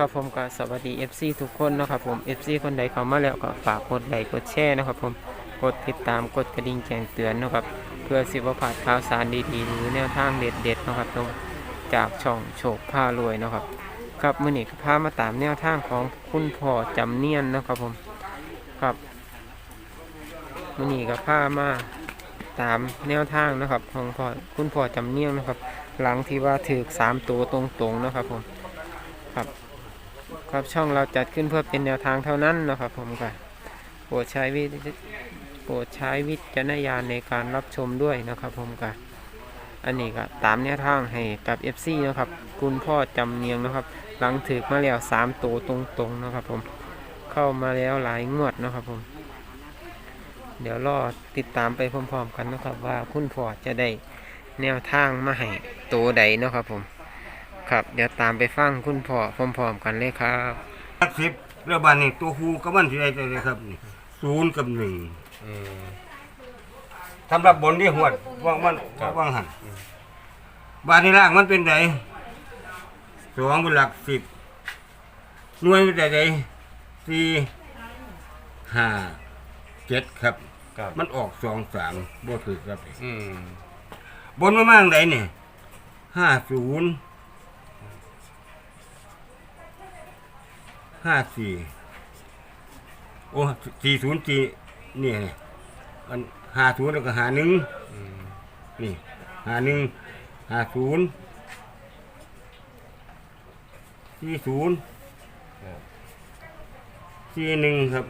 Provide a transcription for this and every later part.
ครับผมก็สวัสดี FC ทุกคนนะครับผม FC คนใดเข้ามาแล้วก็ฝากกดไลค์กดแชร์นะครับผมกดติดตามกดกระดิ่งแจ้งเตือนนะครับเพื่อสิบพลาดข่าวสารดีๆหรือแนวทางเด็ดๆนะครับผมจากช่องโชคผ้ารวยนะครับครับมื่อนี้ก็พามาตามแนวทางของคุณพ่อจำเนียนนะครับผมครับมื่อนี้ก็พามาตามแนวทางนะครับ ของพ่อคุณพ่อจำเนียนนะครับ หลังที่ว่าถือสามตัวตรงๆนะครับผมครับ ครับช่องเราจัดขึ้นเพื่อเป็นแนวทางเท่านั้นนะครับผมก็โปรดใช้วิโปรดใช้วิจารณญาณในการรับชมด้วยนะครับผมก็อันนี้ก็ตามแนวทางให้กับ FC นะครับคุณพ่อจำเนียงนะครับ หลังถือมาแล้วสามตัวตรงๆนะครับผมเข้ามาแล้วหลายงวดนะครับผม เดี๋ยวรอติดตามไปพร้อมๆกันนะครับว่าคุณพ่อจะได้แนวทางมาให้ตัวใดนะครับผม ครับ เดี๋ยวตามไปฟังคุณพ่อพร้อมๆกันเลยครับหลักสิบเรื่องบ้านนี่ตัวครูก็มันที่ใดเลยครับนี่ศูนย์กับหนึ่งสำหรับบนที่หวดว่างมันว่างหันบ้านที่ล่างมันเป็นไดสองเป็นหลักสิบหน่วยเป็นไดสี่ห้าเจ็ดครับครับ มันออกสองสามบ่ถือครับอืมบนมามากไหนเนี่ยห้าศูนย์ ห้าสี่โอ้สี่ศูนย์สี่นี่ยเนี่ยอันห้าศูนย์แล้วก็หาหนึ่งนี่หาหนึ่งหาศูนย์สี่ศูนย์สี่หนึ่งครับ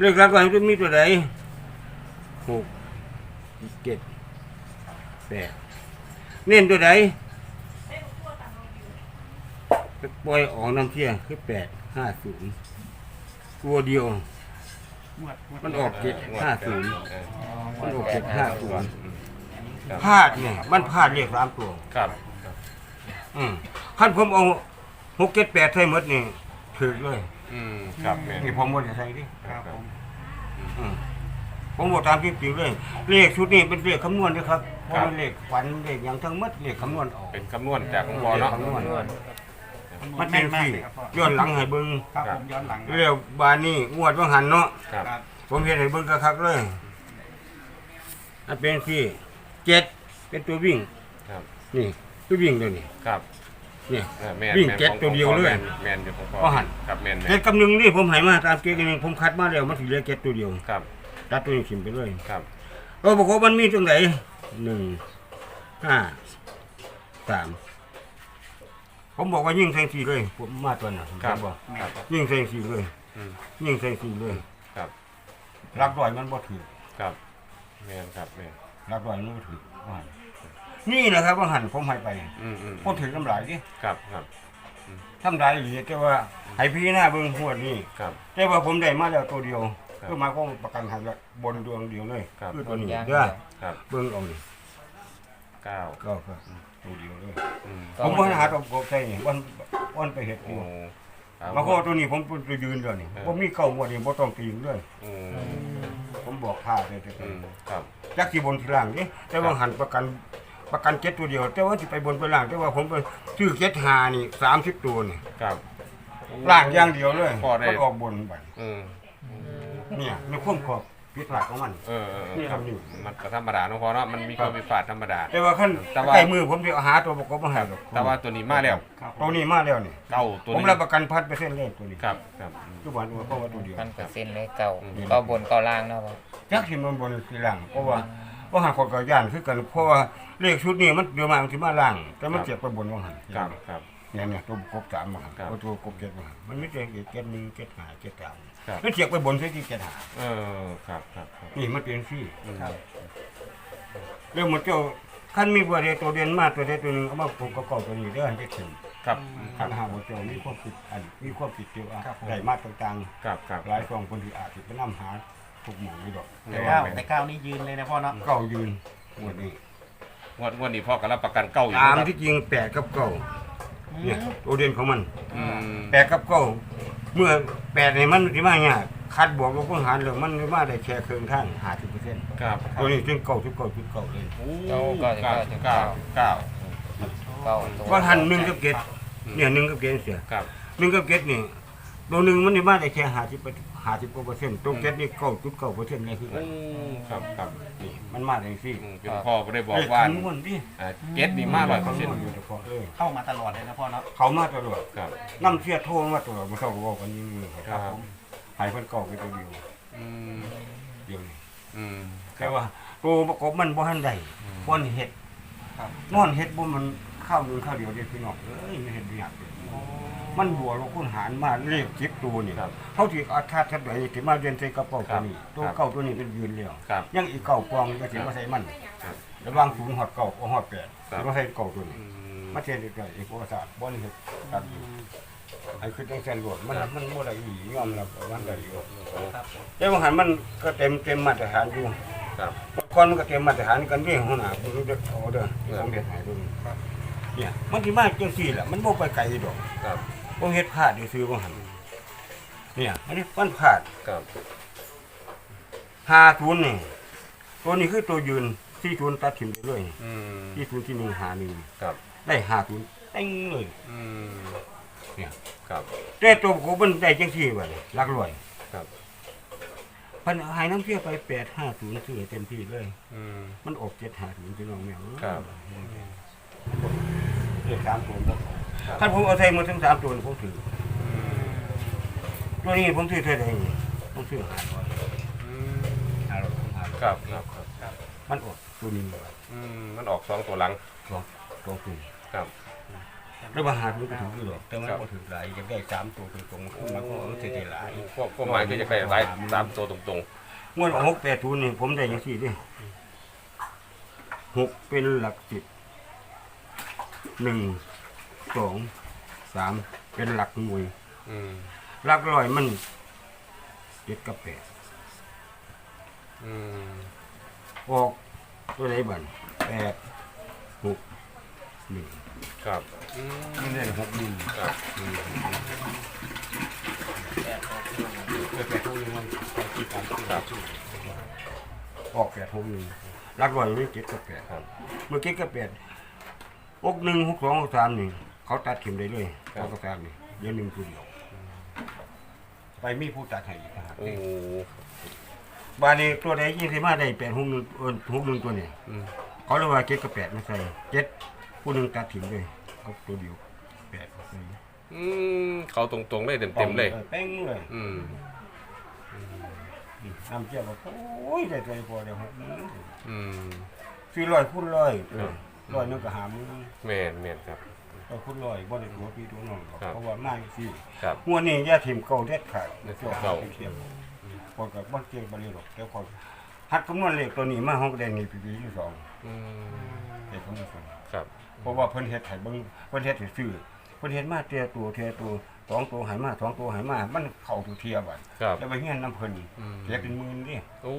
เลขรับก็มีตัวใดหกเจ็ดแปดเน้นตัวใด ไปปล่อยออกน้ำเที่ยงคือแปดห้าศูนย์ตัวเดียวมันออกเจ็ดห้าศูนย์เออมันออกเจ็ดห้าศูนย์ครับพลาดเนี่ยมันพลาดเรียกสามตัว ครับครับ อืมขั้นผมเอาหกเจ็ดแปดใส่หมดนี่ถึกเลยอืมครับแม่นนี่ผมหมดใส่ดิครับผมอืมผมบอกตามที่จริงเลย เลขชุดนี้เป็นเลขคำนวณนะครับเพราะมันเลขฝันเลขอย่างทั้งหมดเลขคำนวณออก เป็นคำนวณจากของพอเนาะ คำนวณ มันเป็นสี่ย้อนหลังให้เบิ่งครับผมย้อนหลังเรียวบานนี่งวดว่างหันเนาะครับครับผมเห็นให้เบิ่งคักๆเลยอันเป็นสี่เจ็ดเป็นตัววิ่งครับนี่ตัววิ่งเดี๋ยวนี้ครับนี่ เออแม่นวิ่งแม่นเจ็ดของตัวเดียวเลย แม่นแม่นอยู่ของพอก็หันครับแม่นแม่เจ็ดนกับหนึ่งนี่ผมให้มาตามเกณฑ์หนึ่งผมคัดมาแล้วมันถึเหลือเจ็ดตัวเดียวครับตัดตัวนี้ขิมไปเลยครับเราบอกว่ามันมีตรงไหนหนึ่งห้าสาม ผมบอกว่ายิ่งแซงสี่เลย ผมมาตัวน่ะผมบอกครับ ยิ่งแซงสี่เลย อืมยิ่งแซงสี่เลยครับรับรอยมันบ่ถือครับแม่นครับแม่นรับรอยมันบ่ถือว่าหั่นนี่นะครับว่าหันผมให้ไปอืมอืมพอถือน้ำลายดิครับครับทำลายอีกแต่ว่าให้พี่หน้าเบิ่งหัวดนี่ ครับ แต่ว่าผมได้มาแล้วตัวเดียวครับก็หมายความว่าประกันให้แล้วบนดวงเดียวเลยครับ คือตัวนี้อย่างเดีเด้ยอวครับ เบิ่งเอานี่ เก้าก็ก็ตัวเดียวเลยอืมผมบ่หาตัวกบใส่นี่วันวันไปเฮ็ดอโอ้ยู่เอามาข้อตัวนี้ผมไปยืนเดี๋ยวนี้เออ ผมมีเก่าหมดนี่บ่ต้องตีเลยอืมผมบอกท่าเลยแต่อืมครับ จักสิบนที่ล่างนี่แต่ว่าหันประกันประกันเจ็ดตัวเดียว แต่ว่าสิไปบนไปล่าง แต่ว่าผมไปซื้อเจ็ดหานี่30ตัวนี่ครับ ล่างอย่างเดียวเลยพอได้ มันออกบนไปอืม เนี่ยในความขอบ ผิดพลาดของมัน เออเออเออนี่ครับทำอยู่มันก็ธรรมดาเนาะพอเนาะมันมีความผิดพลาดธรรมดา แต่ว่าขั้นแต่ว่า ใกล้มือผมสิเอาหาตัวประกอบมาให้หรอกแต่ว่าตัวนี้มาแล้วตัวนี้มาแล้วนี่เก้าตัวผมนี้รับประกันพัดเปอร์เซ็นต์เลยตัวนี้ครับครับอืมทุกวันว่าเพราะว่าตัวเดียวพันเปอร์เซ็นต์เลยเก่าอืม ก็บนก็ล่างเนาะครับจักสิมันบนทีหลังเพราะว่าเพราะหาคนก็ย่านคือกันเพราะว่าเลขชุดนี้มันเดี๋ยวมามันสิมาล่าง แต่มันเจ็บไปบนว่าหันครับครับ เนี่ยเนี่ยตัวกบสามมาหันครับเอาตัวกบเจ็ดมาหันมันไม่ใช่เจ็ดหนึ่งเจ็ดห้าเจ็ดสามครับมันเจ็บไปบนใช่ที่เจ็ดห้าเออครับครับครับนี่มันเป็นซี่อืมเรื่องมันเจ้าขั้นมีบัวเดียวตัวเด่นมากตัวเดียวตัวหนึงเอามาปลูกกระเกาตัวนี้เด้อให้ถึงครับคขัรันบหาบัวเจ้ามีความผิดอันมีความผิดเกี่ยวกับได้มาต่างครับครับ ๆหลายฟองคนที่อาจจะไปนำหาทุกหมองนี่ดอกอืมแต่ก้าวแต่ก้าวนี่ยืนเลยนะพ่อเนาะ เก่ายืนงวดนี้งวดงวดนี้พ่อก็รับประกันเก้าอยู่ตามนะครับที่จริงแปดกับเก่า เนี่ยตัวเด่นของมันอืมแปดกับเก่าเมื่อแปดในมันที่มาเนี่ยคัดบวกกับผู้หารเหลืองมันมาได้แค่ครึ่งทางหาสิบเปอร์เซ็นต์ครับตัวนี้ถึงเก่าถึงเก่าถึงเก่าเลยโอ้เก้าเก้าเก้าเก้าเก่าตัวว่าหันหนึ่งกับเจ็ดอเนี่ยหนึ่งกับเกณฑ์เสียครับหนึ่งกับเกณฑ์นี่ ตัวหนึ่งมันนี่มาได้แค่ห้าสิบห้าสิบกว่าเปอร์เซ็นต์ตัวเกณฑ์นี่เก้าจุดเก้าเปอร์เซ็นต์เลยคือกันอืมครับครับนี่มันมาได้สิอืมเป็นพ่อก็ได้บอกว่าเลขคำนวณดิอ่าเก็ตนี่มาร้อยเปอร์เซ็นต์อยู่เฉพาะเออเข้ามาตลอดเลยนะพ่อเนาะเขามาตลอดครับน้ำเสียโทรมาตลอดมาเท่ากับว่ากันอยืนครับผมหายเพิ่นเก่าไปตัวเดียวอืมเดียวนี่อืมแต่ว่าตัวประกอบมันบ่ทันได้บ่นเฮ็ดครับนอนเฮ็ดบ่มันข้าวหนึงข้าวเดียวเด้พี่น้องเอ้ยมันเฮ็ดยากเด้ มันบัวลงคุณหารมาเลขจิบตัวนี่ครับเขาที่อาคาดทัดไว้ที่มาเรียนใส่กระเป๋าครัตัวบนี้ ตัวครับเก่าตัวนี้เป็นยืนแล้วครับยังอีกเก่าปองก็สิมาใส่มันครับระหว่างศูนย์ฮอดเก่ากับฮอดแปดครับสิมาใส่เก่าตัวนี้อืมมาเทียนด้วยอีกประวัติศาสตร์บ่นี่เฮ็ดตัดอยู่ไอ้คือจังซั่นโลดมันมันบ่ได้อียอมรับว่ามันได้อยู่ครับแต่ว่าหันมันก็เต็มเต็มมาตรฐานอยู่ครับก่อนมันก็เต็มมาตรฐานกันเด้หัวหน้าบ่รู้เด้อเอาเด้อผมเฮ็ดให้ดูเนี่ยมันสิมาจังซี่แหละมันบ่ไปไกลดอกครับ บ่เฮ็ดพลาดซื้อบ่หันเนี่ยอันนี้มันพลาดครับ50นี่ตัวนี้คือตัวยืน40ตัดถิ่มไปเลยอืมที่ศูนย์ที่1 5 1ครับได้50เต็งเลยอืมเนี่ยครับแต่ตัวกูมันได้จังซี่บัดนี้หลักร้อยครับเพันหายน้ำเชื่อไปแปดห้าศูนย์ซื้อเต็มที่เลย อืมมันออกเจ็ดห้าศูนย์พี่น้องแมวครับ เรียกสามตัวบ่ ถ้าผมเอาใส่มาทั้งสามตัวนี่ผมถืออืมตัวนี้ผมซื้อเท่าไหร่ผมซื้อห้าร้อยอืมห้าร้อยห้าร้อยครับครับครับมันออกตัวนี้อืมมันออกสองตัวหลังสองตัวตัวครับแล้วมาหาถือก็ถืออยู่หรอกแต่มันครับก็ถือหลายอยากได้สามตัวตรงๆขึ้นมาก็เอาเสียหลายพวกพวกหมายก็จะได้หลายตามตัวตรงงวดหกแปดศูนย์นี่ผมได้ยังสี่ดิหกเป็นหลักสิบหนึ่ง สองสามเป็นหลักหน่วยๆอืมหลักร้อยมันเจ็ดกับแปดอืมออกตัวไหนบ้างแปดหกหนึ่งครับอืมนี่ได้หกหนึ่งครับแปดหกหนึ่งมันที่การครับออกแปดหกหนึ่งหลักร้อยมันเจ็ดกับแปดครับ เมื่อกี้กับแปดหกหนึ่งหกสองหกสามนี่ เขาตัดเข็มได้เลยครับ เขาก็ตามนี่เดี๋ยวหนึ่งตัวเดียวไปมีผู้ตัดให้อีกนะครับโอ้บานนี้ตัวไหนยี่สิบห้าได้แปดหกหนึ่งเออหกหนึ่งตัวเนี่ยอืมเขาเรียกว่าเจ็ดกับแปดไม่ใส่เจ็ดผู้หนึ่งตัดถิ่มเลยเอาตัวเดียวแปดใส่อืมเขาตรงๆเลยเต็มๆเลยเป้งเลยอืมน้ำเจี๊ยบบอกโอ้ยได้ใจพอเดี๋ยวหกหนึ่งอืม สี่ร้อยคูณร้อยครับร้อยหนึงก็หามือแม่นแม่นครับ ร้อยคูณร้อยบ่ได้ตัวพี่ตัวน้องหรอกครับ เพราะว่ามาอีกสี่ครับ หัวนี่อย่าถิ่มเก่าเด็ดขาดเด็ดเก่าเทียมพอกับบ่เก่งบ่เลยหรอกแต่คนหัดคำนวณเลขตัวนี้มาห้องแดงนี่ปีๆอยู่สองอืมเลขของมันสองครับ เพราะว่าเพิ่นเฮ็ดให้เบิ่งเพิ่นเฮ็ดให้ซื้อเพิ่นเฮ็ดมาเทียตัวเทียตัว สองตัวใหายมาสองตัวใหายมา มันเข้าทุกเทียบัดครับ แล้วไปเฮียนน้ำเพิ่นอืมเสียเป็นหมื่นดิโอ้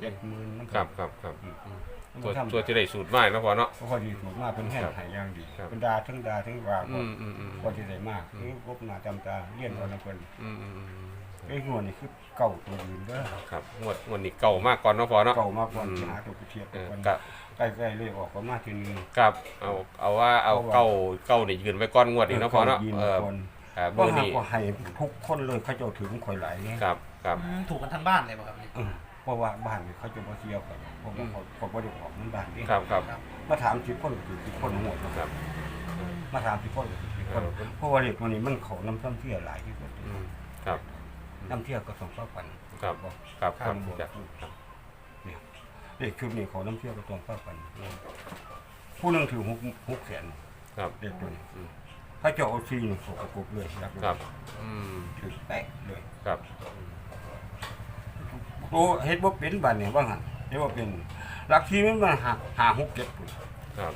เจ็ดหมื่นน้ำคเพิ่นรับครับครับอืมอืมตัวทำตัวจะได้สูตรใหม่นะพอเนาะเพราะพอดีสูตรมาเพิ่นเฮ็ดให้อย่างดีครับเพิ่นด่าทั้งด่าทั้งว่าอืมอืมอืมพอสิได้มากนี่กบหน้าจำตาเรียนเอาน้ำเพิ่นอืมอืมอืมไอ้งวดนี่คือเก่าตัวยืนเด้อครับงวดงวดนี้เก่ามากก่อนเนาะพอเนาะ เก่ามากกว่าอืมสิหาตัวไปเทียบเอกันอกะใกล้ๆเลขออกก็มาทีนึง ครับเอาเอาว่าเอาเก้าเก้านี่ยืนไว้ก้อนงวดนี้เนาะพอเนาะยืนเออคน อ่าบ่มือหานี้ก็ให้ทุกคนเลยเขาเจ้าถึงข่อยหลายเนี่ยครับครับอืมถูกกันทั้งบ้านเลยป่ะครับนี่ เออเพราะว่าบ้านนี่เขาจะมาเที่ยวกันเพราะว่าเขาเขาบ่ได้ออกมันบ้านนี่ครับครับ มาถามสิบคนคือสิบคนหมดครับมาถามสิบคนคือสิบคนเออเพราะว่าเด็กตัวนี้มันเขาน้ำซ้ำเที่ยวหลายที่สุดอืมครับน้ำเที่ยวก็ต้องเข้ากันครับบอกครับคข้ารับมบวกจ้ะครับเนี่ยเด็กชุดนี้เขาน้ำเที่ยวก็ต้องเข้ากันผู้หนึงถือหกหกแสนครับ เด็กตัวนี้อืม ถ้าเจ้าเอาซีนี่เขาประกบเลยรับเลยครับอืมถือแป๊ะเลยครับโตเฮ็ดบ่เป็นบ้านนี่ว่าหั่นเฮ็ดบ่เป็นหลักที่มันมาหาหาหกเจ็ดปุ่นครับ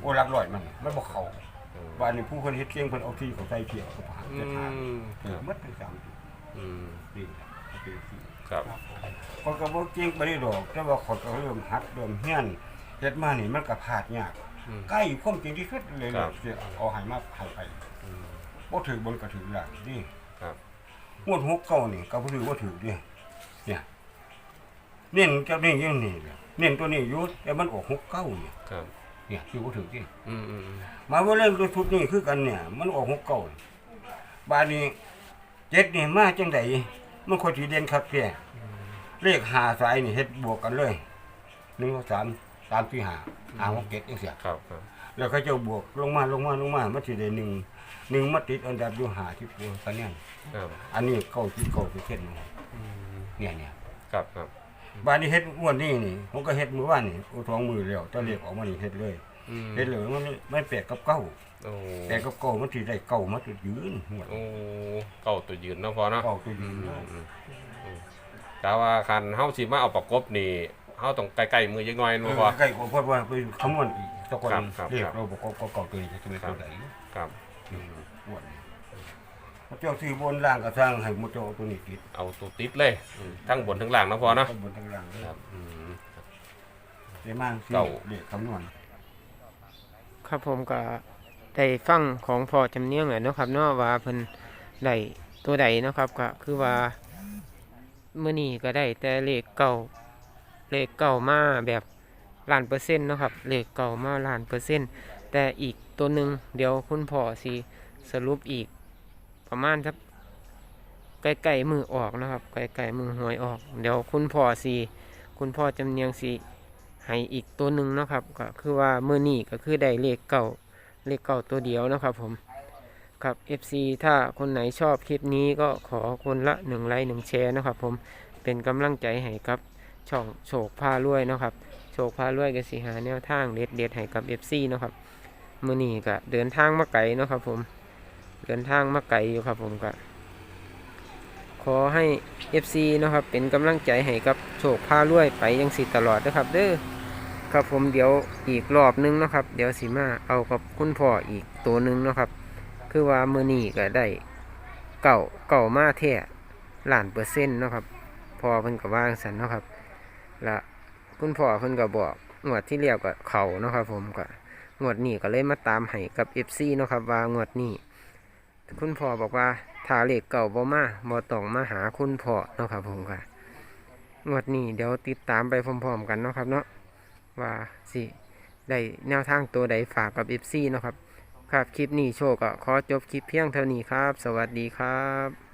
โอ้หลักร้อยมันมันบ่เข้าเออบ้านนี้ผู้คนเฮ็ดเก่งเพิ่นเอาที่เขาใส่เทียบเขาผ่านอืเจ็ดหามคถือรับหมดทั้งสามจุดอืมนี่แหละเอาไปที่ ครับเขาก็บ่เก่งบ่ได้ดอกแต่ว่าเขาก็เริ่มหัดเริ่มเฮียนเฮ็ดมานี่มันก็พลาดยากอืม ใกล้ความจริงที่สุดเลยครับสิเอาให้มาให้ไปอืมบ่ถือบนก็ถือหลักนี่ครับงวดหกเก้านี่ก็บ่ถือว่าถือดิเนี่ยเน้นเจ้านี่ยังนี่แหละเน้นตัวนี้อยู่แต่มันออกหกเก้านี่ครับนเนี่ยคือบ่ถือที่อืมอืมอืมมาว่าเล่นตัวชุดนี้คือกันเนี่ย มันออกหกเก่าบานนี้เจ็ดนี่มาจังไดมันคนที่เด่นคักแท้เลขหาสายนี่เฮ็ดบวกกันเลยหนึ่งสองสาม สามสี่ห้าหาหกเจ็ดจังเสียครับครับแล้วเขาจะบวกลงมาลงมาลงมามันสิได้หนึ่งหนึ่งมาติดอันดับอยู่หาที่ปัวคะแนนครับอันนี้เก้าที่เก้าที่เช่นเนี่ยเนี่ยครับครับบ้านนี้เฮ็ดอ้วนนี่นี่ผมก็เฮ็ดมื้อวานนี่โอ้ท้องมือแล้วตอนเรียกออกมานี่เฮ็ดเลยอืมเฮ็ดเลยมันมันแปดกับเก้าโอ้แปดกับเก้ามันสิได้เก้ามาจุดยืนหัวโอ้เก่าตัวยืนเนาะพอเนาะเก้าตัวยืนอืมอืมอืมแต่ว่าคันเฮาสิมาเอาประกบนี่ เฮาต้องใกล้ๆมือจักหน่อยเอเนาะอพอใกล้กว่าเพราะว่าไปคำนวณอีกตะกอนครับครับ เรียกครับเราบอกก็เก้าตัวนี้จะเป็นตัวใดครับอ้วนพระเจ้าซื้อบนล่างก็สร้างให้หมดเจ้าเอาตัวนี้ติดเอาตัวติดเลยอืมทั้งบนทั้งล่างเนาะพอเนาะข้างบนทั้งล่างเลยครับอืมได้มากสิเก้า เรียกคำนวณ ครับผมก็ได้ฟังของพอจำเนียงแหละเนาะครับเนาะว่าเพิ่นได้ตัวใดเนาะครับก็คือว่ามื้อนี้ก็ได้แต่เลขเก่า เลขเก่ามาแบบล้านเปอร์เซ็นต์นะครับเลขเก่ามาล้านเปอร์เซ็นต์แต่อีกตัวหนึ่งเดี๋ยวคุณพ่อสิสรุปอีกประมาณสักใกล้ๆมือออกนะครับใกล้ๆมือหวยออก เดี๋ยวคุณพ่อสิคุณพ่อจำเนียงสิให้อีกตัวหนึ่งนะครับ ก็คือว่ามือนี้ก็คือได้เลขเก่าเลขเก่าตัวเดียวนะครับผมครับ FC ถ้าคนไหนชอบคลิปนี้ก็ขอคนละหนึ่งไลค์หนึ่งแชร์นะครับผมเป็นกำลังใจให้กับ ช่องโฉกพารวยเนาะครับโฉกพารวยก็สิหาแนวทางเด็ดเด็ดๆให้กับ FC เนาะครับมือนี้ก็เดินทางมาไกลเนาะครับผมเดินทางมาไกลอยู่ครับผมก็ขอให้ FC เนาะครับเป็นกำลังใจให้กับโฉกพารวยไปยังสิตลอดนะครับ เด้อครับผมเดี๋ยวอีกรอบนึงเนาะครับ เดี๋ยวสิมาเอากับคุณพ่ออีกตัวหนึ่งเนาะครับ คือว่ามือนี้ก็ได้เก่าเก่ามาแท้ล้านเปอร์เซ็นต์เนาะครับ พอเพิ่นก็วางสันเนาะครับ และคุณพ่อเพิ่นก็บอกงวดที่เรียกก็เขาเนาะครับ ผมก็งวดนี้ก็เลยมาตามให้กับ FC เนาะครับว่างวดนี้คุณพ่อบอกว่าถ้าเลขเก่าบ่มาบ่ต้องมาหาคุณพ่อเนาะครับ ผมก็งวดนี้เดี๋ยวติดตามไปพร้อมๆกันเนาะครับเนาะว่าสิได้แนวทางตัวใดฝากกับ FC เนาะครับ ครับคลิปนี้โชว์ก็ขอจบคลิปเพียงเท่านี้ครับ สวัสดีครับ